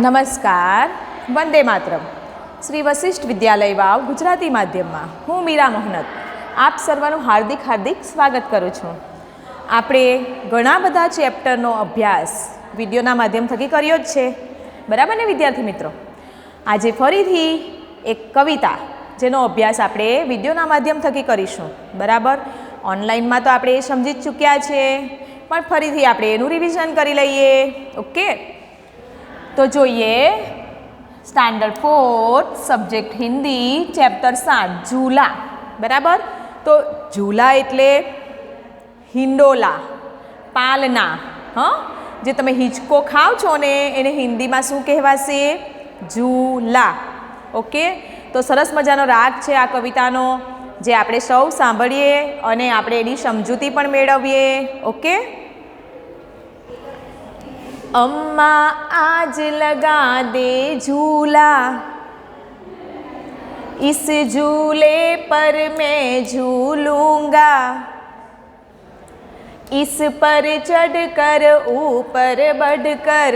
નમસ્કાર. વંદે માતરમ. શ્રી વશિષ્ઠ વિદ્યાલય વાવ, ગુજરાતી માધ્યમમાં. હું મીરા મોહનત. આપ સર્વનું હાર્દિક હાર્દિક સ્વાગત કરું છું. આપણે ઘણા બધા ચેપ્ટરનો અભ્યાસ વિડીયોના માધ્યમ થકી કર્યો જ છે. બરાબર ને, વિદ્યાર્થી મિત્રો? આજે ફરીથી એક કવિતા જેનો અભ્યાસ આપણે વિડીયોના માધ્યમ થકી કરીશું. બરાબર? ઓનલાઈનમાં તો આપણે એ સમજી જ ચૂક્યા છે. પણ ફરીથી આપણે એનું રિવિઝન કરી લઈએ. ઓકે? તો જોઈએ. Standard fourth subject Hindi chapter સાત ઝૂલા બરાબર? તો ઝૂલા એટલે હિંડોલા, પાલના, હં? જે તમે હિંચકો ખાવ છો ને એને હિન્દીમાં શું કહેવાશે? ઝૂલા ઓકે તો સરસ મજાનો રાગ છે આ કવિતાનો, જે આપણે સૌ સાંભળીએ અને આપણે એની સમજૂતી પણ મેળવીએ. ઓકે अम्मा आज लगा दे झूला इस झूले पर मैं झूलूंगा इस पर चढ़कर ऊपर बढ़कर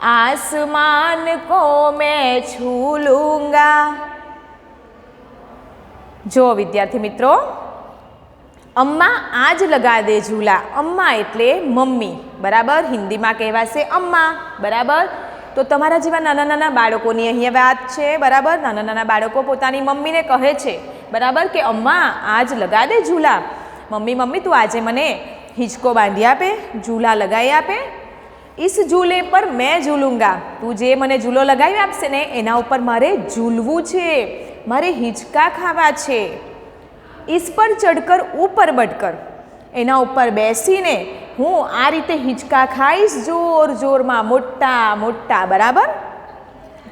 आसमान को मैं छू लूंगा જો વિદ્યાર્થી મિત્રો અમ્મા આજ લગા દે ઝૂલા અમ્મા એટલે મમ્મી બરાબર? હિન્દીમાં કહેવાશે અમ્મા. બરાબર? તો તમારા જેવા નાના નાના બાળકોની અહીંયા વાત છે, બરાબર? નાના નાના બાળકો પોતાની મમ્મીને કહે છે, બરાબર? કે અમ્મા, આજ લગા દે ઝૂલા. મમ્મી મમ્મી, તું આજે મને હિંચકો બાંધી આપે, ઝૂલા લગાવી આપે. ઇસ ઝૂલે પર મેં ઝૂલુંગા. તું જે મને ઝૂલો લગાવી આપશે ને, એના ઉપર મારે ઝૂલવું છે. મારે હિંચકા ખાવા છે. ઇસ પર ચડકર, ઉપર બટકર. એના ઉપર બેસીને હું આ રીતે હિંચકા ખાઈશ જોર જોરમાં મોટા મોટા, બરાબર?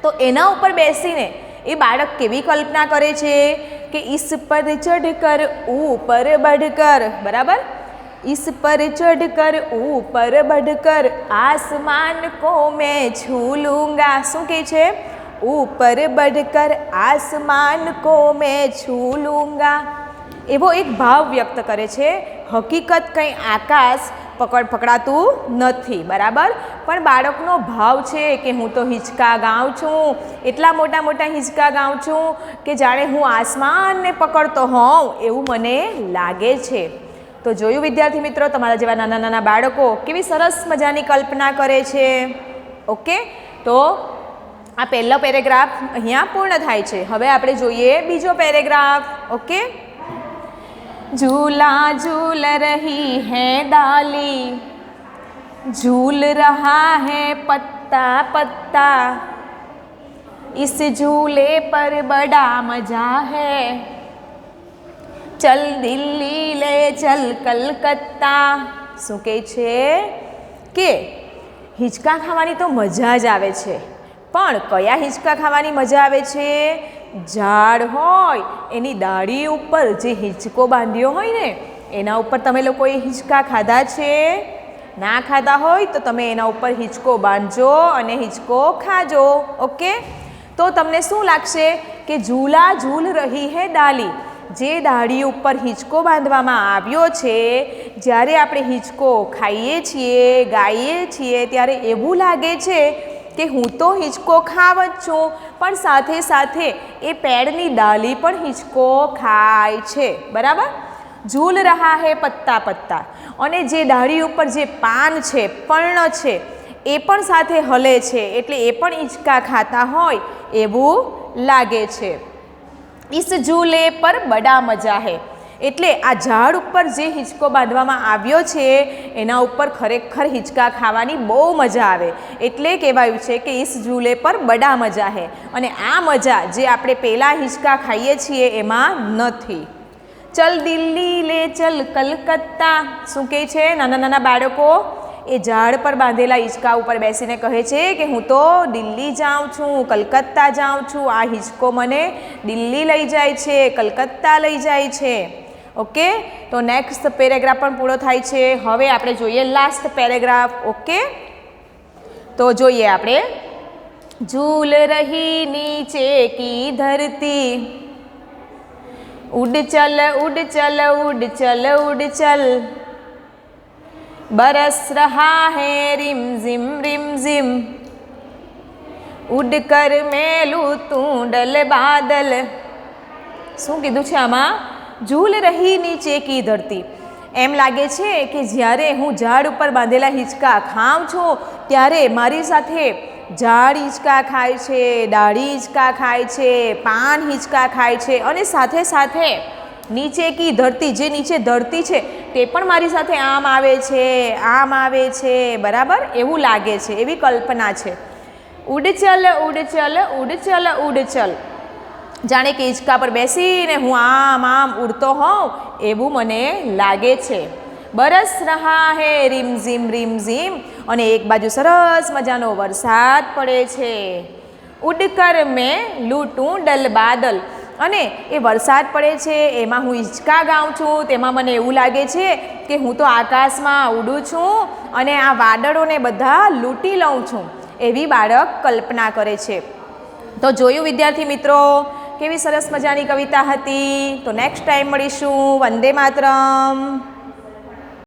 તો એના ઉપર બેસીને એ બાળક કેવી કલ્પના કરે છે કે ઈસ પર ચઢકર ઉપર બઢકર, બરાબર? ઈસ પર ચઢકર ઉપર બઢકર, આસમાન કો મેં છૂલુંગા શું કહે છે? ઉપર બઢકર, આસમાન કો મેં છૂલુંગા એવો એક ભાવ વ્યક્ત કરે છે. હકીકત કંઈ આકાશ પકડ પકડાતું નથી, બરાબર? પણ બાળકનો ભાવ છે કે હું તો હિંચકા ગાઉં છું, એટલા મોટા મોટા હિંચકા ગાઉં છું કે જાણે હું આસમાનને પકડતો હોઉં એવું મને લાગે છે. તો જોયું વિદ્યાર્થી મિત્રો, તમારા જેવા નાના નાના બાળકો કેવી સરસ મજાની કલ્પના કરે છે? ઓકે? તો આ પહેલો પેરેગ્રાફ અહીંયા પૂર્ણ થાય છે. હવે આપણે જોઈએ બીજો પેરેગ્રાફ. ઓકે? झूला झूल रही है डाली झूल रहा है पत्ता पत्ता इस झूले पर बड़ा मजा है ચલ દિલ્હી લે ચલ કલકત્તા શું કહે છે કે હિંચકા ખાવાની તો મજા જ આવે છે પણ કયા હિંચકા ખાવાની મજા આવે છે ઝાડ હોય, એની ડાળી ઉપર જે હિંચકો બાંધ્યો હોય ને, એના ઉપર તમે લોકોએ હિંચકા ખાધા છે? ના ખાધા હોય તો તમે એના ઉપર હિંચકો બાંધજો અને હિંચકો ખાજો, ઓકે? તો તમને શું લાગશે કે ઝૂલા ઝૂલ રહી હે ડાલી? જે ડાળી ઉપર હિંચકો બાંધવામાં આવ્યો છે, જ્યારે આપણે હિંચકો ખાઈએ છીએ, ગાઈએ છીએ, ત્યારે એવું લાગે છે કે હું તો હિંચકો ખાવ જ છું, પણ સાથે સાથે એ પેડની ડાલી પણ હિંચકો ખાય છે. બરાબર? ઝૂલ રહા હે પત્તા પત્તા. અને જે ડાળી ઉપર જે પાન છે, પર્ણ છે, એ પણ સાથે હલે છે, એટલે એ પણ હિંચકા ખાતા હોય એવું લાગે છે. ઇસ ઝૂલે પર બડા મજા હે. એટલે આ ઝાડ ઉપર જે હિંચકો બાંધવામાં આવ્યો છે, એના ઉપર ખરેખર હિંચકા ખાવાની બહુ મજા આવે. એટલે કહેવાયું છે કે ઈસ ઝૂલે પર બડા મજા હે. અને આ મજા જે આપણે પહેલાં હિંચકા ખાઈએ છીએ, એમાં નથી. ચલ દિલ્હી લે ચલ કલકત્તા. શું કહે છે નાના નાના બાળકો? એ ઝાડ પર બાંધેલા હિંચકા ઉપર બેસીને કહે છે કે હું તો દિલ્હી જાઉં છું, કલકત્તા જાઉં છું. આ હિંચકો મને દિલ્હી લઈ જાય છે, કલકત્તા લઈ જાય છે. ઓકે? તો નેક્સ્ટ પેરેગ્રાફ પણ પૂરો થાય છે. હવે આપણે જોઈએ લાસ્ટ પેરેગ્રાફ ઓકે? તો જોઈએ આપણે. ઝૂલ રહી નીચે કી ધરતી? ઉડ ચલ ઉડ ચલ ઉડ ચલ ઉડ ચલ બરસ રહા હે રીમ ઝિમ રીમ ઝિમ. ઉડ કર મેલું તું ડલ બાદલ. શું કીધું છે આમાં? ઝૂલ રહી નીચે કી ધરતી. એમ લાગે છે કે જ્યારે હું ઝાડ ઉપર બાંધેલા હિંચકા ખાઉં છું, ત્યારે મારી સાથે ઝાડ હિંચકા ખાય છે, ડાળી હિંચકા ખાય છે, પાન હિંચકા ખાય છે અને સાથે સાથે નીચે કી ધરતી, જે નીચે ધરતી છે, તે પણ મારી સાથે આમ આવે છે, આમ આવે છે. બરાબર? એવું લાગે છે, એવી કલ્પના છે. ઉડચલ ઉડચલ ઉડ ચલ ઉડ ચલ ઉડ ચલ જાણે કે હિંચકા પર બેસીને હું આમ આમ ઉડતો હોઉં, એવું મને લાગે છે. બરસ રહા હે રીમઝીમ રીમઝીમ અને એક બાજુ સરસ મજાનો વરસાદ પડે છે. ઉડકર મેં લૂંટું ડલ બાદલ. અને એ વરસાદ પડે છે, એમાં હું હિંચકા ગાઉં છું, તેમાં મને એવું લાગે છે કે હું તો આકાશમાં ઉડું છું અને આ વાદળોને બધા લૂંટી લઉં છું, એવી બાળક કલ્પના કરે છે. તો જોયું વિદ્યાર્થી મિત્રો કેવી સરસ મજાની કવિતા હતી. તો નેક્સ્ટ ટાઈમ મળીશું. વંદે માતરમ.